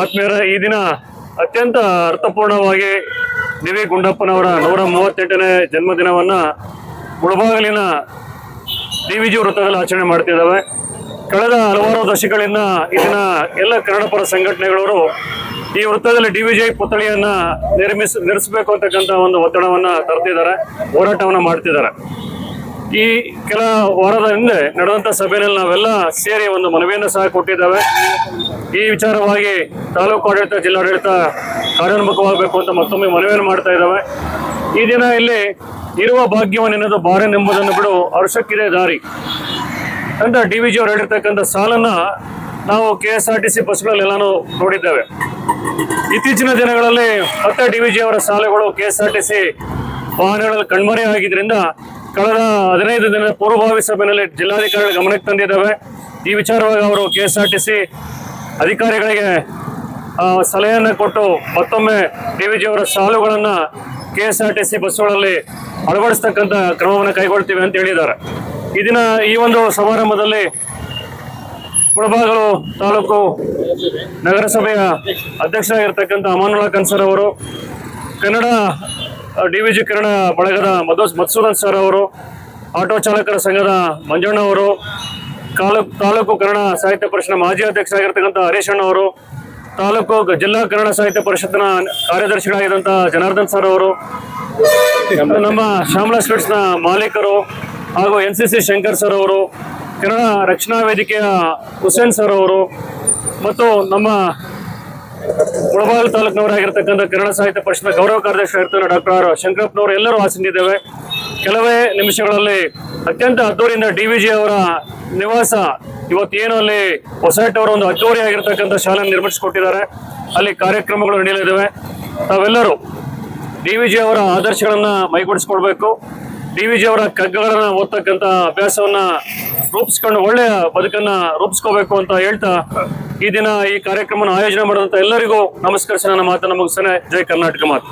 ಆತ್ಮೀಯರ, ಈ ದಿನ ಅತ್ಯಂತ ಅರ್ಥಪೂರ್ಣವಾಗಿ ಡಿ ಗುಂಡಪ್ಪನವರ ನೂರ ಮೂವತ್ತೆಂಟನೇ ಜನ್ಮದಿನವನ್ನ ಮುಳಬಾಗಿಲಿನ ಡಿ ವಿ ಜಿ ವೃತ್ತದಲ್ಲಿ ಆಚರಣೆ ಮಾಡ್ತಿದ್ದಾವೆ. ಕಳೆದ ಹಲವಾರು ದಶಕಗಳಿಂದ ಇದನ್ನ ಎಲ್ಲ ಕನ್ನಡಪರ ಸಂಘಟನೆಗಳವರು ಈ ವೃತ್ತದಲ್ಲಿ ಡಿ ವಿ ಜಿ ಪುತ್ಥಳಿಯನ್ನ ನಿರ್ಮಿಸ್, ನಿರ್ಮಿಸಬೇಕು ಅಂತಕ್ಕಂಥ ಒಂದು ಒತ್ತಡವನ್ನ ತರ್ತಿದ್ದಾರೆ, ಹೋರಾಟವನ್ನ ಮಾಡ್ತಿದ್ದಾರೆ. ಈ ಕೆಲ ವಾರದ ಹಿಂದೆ ನಡೆದಂತ ಸಭೆಯಲ್ಲಿ ನಾವೆಲ್ಲ ಸೇರಿ ಒಂದು ಮನವಿಯನ್ನು ಸಹ ಕೊಟ್ಟಿದ್ದೇವೆ. ಈ ವಿಚಾರವಾಗಿ ತಾಲೂಕು ಆಡಳಿತ, ಜಿಲ್ಲಾಡಳಿತ ಕಾರ್ಯೋನ್ಮುಖವಾಗಬೇಕು ಅಂತ ಮತ್ತೊಮ್ಮೆ ಮನವಿಯನ್ನು ಮಾಡ್ತಾ ಇದ್ದಾವೆ. ಈ ದಿನ ಇಲ್ಲಿ ಇರುವ ಭಾಗ್ಯವನ್ನೇನದು ಬಾರೆನೆಂಬುದನ್ನು ಬಿಡು ಹರ್ಷಕ್ಕಿದೆ ದಾರಿ ಅಂತ ಡಿ ವಿ ಜಿ ಅವರು ಹೇಳಿರ್ತಕ್ಕಂಥ ಸಾಲನ್ನ ನಾವು K S R T C ಬಸ್ಗಳಲ್ಲೆಲ್ಲಾನು ನೋಡಿದ್ದೇವೆ. ಇತ್ತೀಚಿನ ದಿನಗಳಲ್ಲಿ ಮತ್ತೆ ಡಿ ವಿ ಜಿ ಅವರ ಸಾಲುಗಳು K S R T C ವಾಹನಗಳಲ್ಲಿ ಕಣ್ಮರೆ ಆಗಿದ್ರಿಂದ ಕಳೆದ ಹದಿನೈದು ದಿನದ ಪೂರ್ವಭಾವಿ ಸಭೆಯಲ್ಲಿ ಜಿಲ್ಲಾಧಿಕಾರಿಗಳ ಗಮನಕ್ಕೆ ತಂದಿದ್ದಾವೆ. ಈ ವಿಚಾರವಾಗಿ ಅವರು ಕೆ ಎಸ್ ಆರ್ ಅಧಿಕಾರಿಗಳಿಗೆ ಸಲಹೆಯನ್ನು ಕೊಟ್ಟು ಮತ್ತೊಮ್ಮೆ ಡಿ ವಿ ಜಿಯವರ ಸಾಲುಗಳನ್ನು K S R T C ಬಸ್ಸುಗಳಲ್ಲಿ ಅಳವಡಿಸ್ತಕ್ಕಂಥ ಕ್ರಮವನ್ನು ಕೈಗೊಳ್ತೀವಿ ಅಂತ ಹೇಳಿದ್ದಾರೆ. ಈ ಈ ಒಂದು ಸಮಾರಂಭದಲ್ಲಿ ಮುಳಬಾಗಲು ತಾಲೂಕು ನಗರಸಭೆಯ ಅಧ್ಯಕ್ಷರಾಗಿರ್ತಕ್ಕಂಥ ಅಮಾನುಲ್ಲಾ ಕನ್ಸರ್ ಅವರು, Kannada D V G Kirana ಬಳಗದ ಮಧೋಸ್ ಮಧುಸೂದನ್ ಸರ್ ಅವರು, ಆಟೋ ಚಾಲಕರ ಸಂಘದ ಮಂಜಣ್ಣ ಅವರು ತಾಲೂಕು ತಾಲೂಕು ಕನ್ನಡ ಸಾಹಿತ್ಯ ಪರಿಷತ್ನ ಮಾಜಿ ಅಧ್ಯಕ್ಷರಾಗಿರ್ತಕ್ಕಂಥ ಹರೀಶ್ ಅವರು, ತಾಲೂಕು ಜಿಲ್ಲಾ ಕನ್ನಡ ಸಾಹಿತ್ಯ ಪರಿಷತ್ನ ಕಾರ್ಯದರ್ಶಿಗಳಾಗಿದ್ದಂಥ ಜನಾರ್ದನ್ ಸರ್ ಅವರು, ನಮ್ಮ ಶ್ಯಾಮಲಾ ಸ್ವೀಟ್ಸ್ನ ಮಾಲೀಕರು ಹಾಗೂ ಎನ್ ಸಿ ಶಂಕರ್ ಸರ್ ಅವರು, ಕನ್ನಡ ರಕ್ಷಣಾ ವೇದಿಕೆಯ ಹುಸೇನ್ ಸರ್ ಅವರು, ಮತ್ತು ನಮ್ಮ ಮುಳಬಾಗಿಲು ತಾಲೂಕಿನವರಾಗಿರ್ತಕ್ಕಂಥ ಕನ್ನಡ ಸಾಹಿತ್ಯ ಪರಿಷತ್ನ ಗೌರವ ಕಾರ್ಯದರ್ಶಿ ಆಗಿರ್ತಾರೆ ಡಾಕ್ಟರ್ ಆರ್ ಶಂಕರಪ್ಪನವರು ಎಲ್ಲರೂ ಆಸನಿದ್ದೇವೆ ಕೆಲವೇ ನಿಮಿಷಗಳಲ್ಲಿ ಅತ್ಯಂತ ಅದ್ದೂರಿಯಿಂದ ಡಿ ವಿ ಜಿ ಅವರ ನಿವಾಸ ಇವತ್ತೇನು ಅಲ್ಲಿ ಅವರ ಒಂದು ಅದ್ದೂರಿ ಆಗಿರ್ತಕ್ಕಂಥ ಶಾಲೆ ನಿರ್ಮಿಸಿಕೊಟ್ಟಿದ್ದಾರೆ. ಅಲ್ಲಿ ಕಾರ್ಯಕ್ರಮಗಳು ನಡೆಯಲಿದ್ದಾವೆ. ತಾವೆಲ್ಲರೂ ಡಿ ವಿ ಜಿ ಅವರ ಆದರ್ಶಗಳನ್ನು ಮೈಗೂಡಿಸ್ಕೊಳ್ಬೇಕು. ಡಿ ವಿ ಜಿ ಅವರ ಕಗ್ಗಗಳನ್ನು ಓದ್ತಕ್ಕಂಥ ಅಭ್ಯಾಸವನ್ನ ರೂಪಿಸ್ಕೊಂಡು ಒಳ್ಳೆಯ ಬದುಕನ್ನ ರೂಪಿಸ್ಕೋಬೇಕು ಅಂತ ಹೇಳ್ತಾ ಈ ದಿನ ಈ ಕಾರ್ಯಕ್ರಮನ ಆಯೋಜನೆ ಮಾಡಿದಂತ ಎಲ್ಲರಿಗೂ ನಮಸ್ಕರಿಸಿ ನನ್ನ ಮಾತನ್ನ ಮುಗಿಸ್ತೇನೆ. ಜೈ ಕರ್ನಾಟಕ ಮಾತು.